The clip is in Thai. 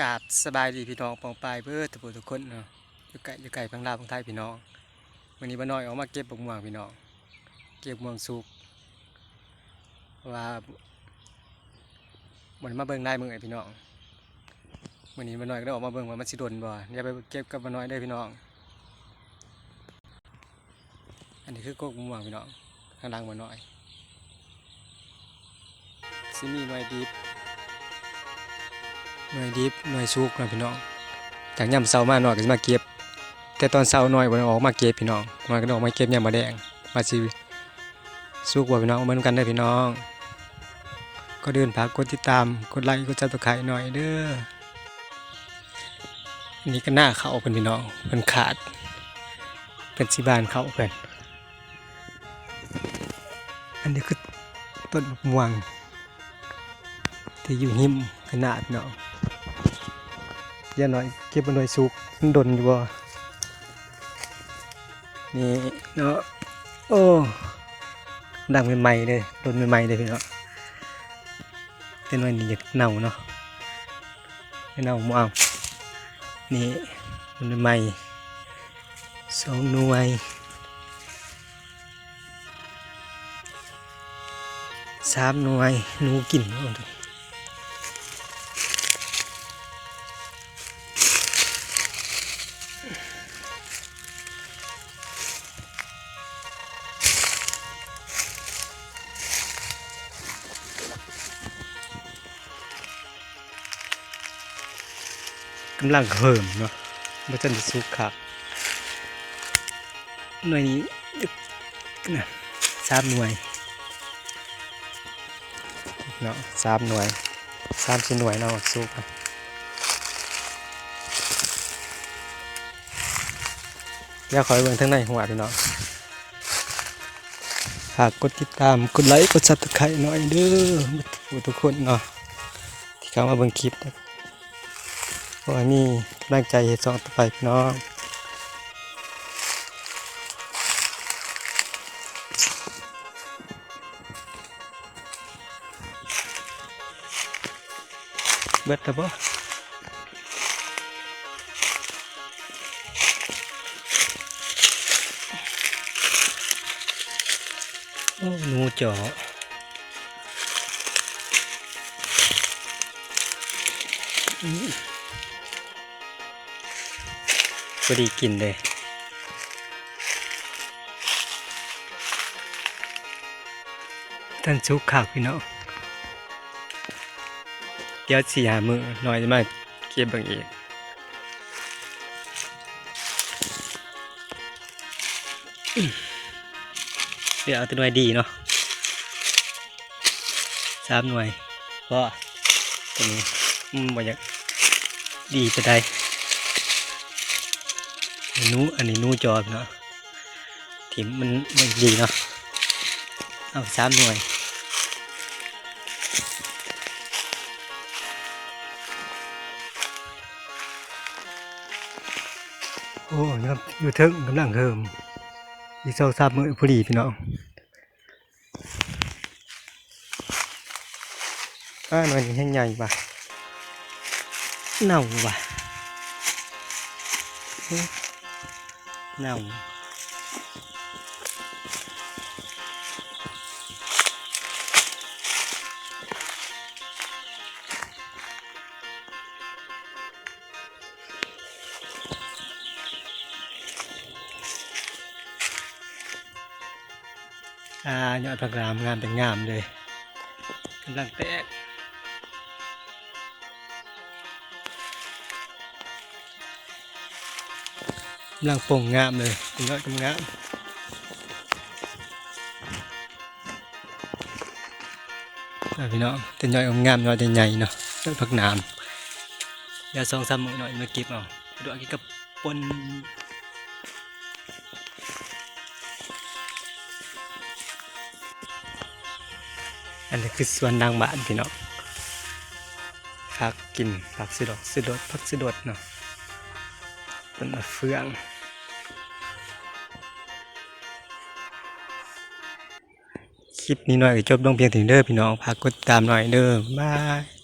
กาบสบายดีพี่น้องปองปายเพื่อทุกทุกคนเนาะอยู่ไกลอยู่ไกลพังลาวพังไทยพี่น้องวันนี้บ้าน้อยออกมาเก็บบักม่วงพี่น้องเก็บม่วงสุกว่าเหมันมาเบิ่งได้มึงไอพี่น้องวันนี้บ้าน้อยก็ได้ออกมาเบิ่งว่ามันสิโดนบ่อย่าไปเก็บกับบ้าน้อยได้พี่น้อง อันนี้คือโกกม่วงพี่น้องข้างล่างบ้าน้อยซิมีน่วยดิบ หน่วยดิบหน่วยสุกนะพี่น้องจากยามเช้ามาหน่อยก็จะมาเก็บ แต่ตอนเช้าหน่อยบ่ได้ออกมาเก็บพี่น้องมาก็ออกมาเก็บยามมาแดงมาสิสุกบ่พี่น้องเอามาดูกันได้พี่น้อง ก็เดินฝากกดติดตามกดไลค์กดซับสไครต์หน่อยเด้ออันนี้ก็หน้าเขาเพิ่นพี่น้องเพิ่นขาด เป็นสิบานเขาเพิ่นอันนี้คือต้นมะม่วงที่อยู่หิมขนาดเนาะ ย่าหน่อยเก็บมันหน่อยสุกดนอยู่บ่นี่เนาะโอ้ดังใหม่ๆเลยดนใหม่ๆเลยพี่เนาะเป็นวันนี้อยากเน่าเนาะไม่เน่าหมเอานี่ดนใหม่สองหน่วยสามหน่วยหนูกินเอาเถอ กำลังเหิมเนาะม่ทันจะสุกครับหน่วยนี้นะสามหน่วยเนาะสามหน่วยสามสี่หน่วยเนาะสุกอะเดี๋ยวขอไปเบิ่งทั้งในหัวพี่น้องฝากกดติดตาม กดไลค์ กดซับสไครต์หน่อยเด้อทุกคนเนาะที่เข้ามาเบิ่งคลิปนะ เพราะว่ามีกำลังใจเฮ็ดซองต่อไปพี่น้องเบิดแล้วบ่โอ้หนูจ๋ออืม พอดีกินเลยท่านชุกขาวพี่น้องเดี๋ยวสี่หามือหน่อยมาเก็บบางเองเดี๋ยวเอาตัวหน่วยดีเนาะสามหน่วยก็ตัวนี้มบ่อยากดีไปได้ นนู้อันนี้นู้จอเนาะถิ่มมันมันดีเนาะเอาสามหน่วยโอ้ยครับอยู่เทิงกำลังเฮิมอีกสองสามมือพอดีพี่น้องอ่าหน่วยนี้แห้งใหญ่ป่ะเน่าว่ะ เน่าอ่ายอดผักรำลังป่งงามเลยเป็นยอดกำงามอะพี่น้องเป็นยอดงามยอดใหญ่เนาะยอดผักน้ำอย่าสองสามมือหน่อยมาเก็บเอาดูอันนี้กับปนอันนี้คือสวนนางบ้านพี่น้องผักกินผักสิดอกสิดดผักสิดดเนาะต้นมะเฟือง คลิปนี้หน่อยก็จบลงเพียงถึงเด้อพี่น้องฝากกดติดตามหน่อยเด้อบาย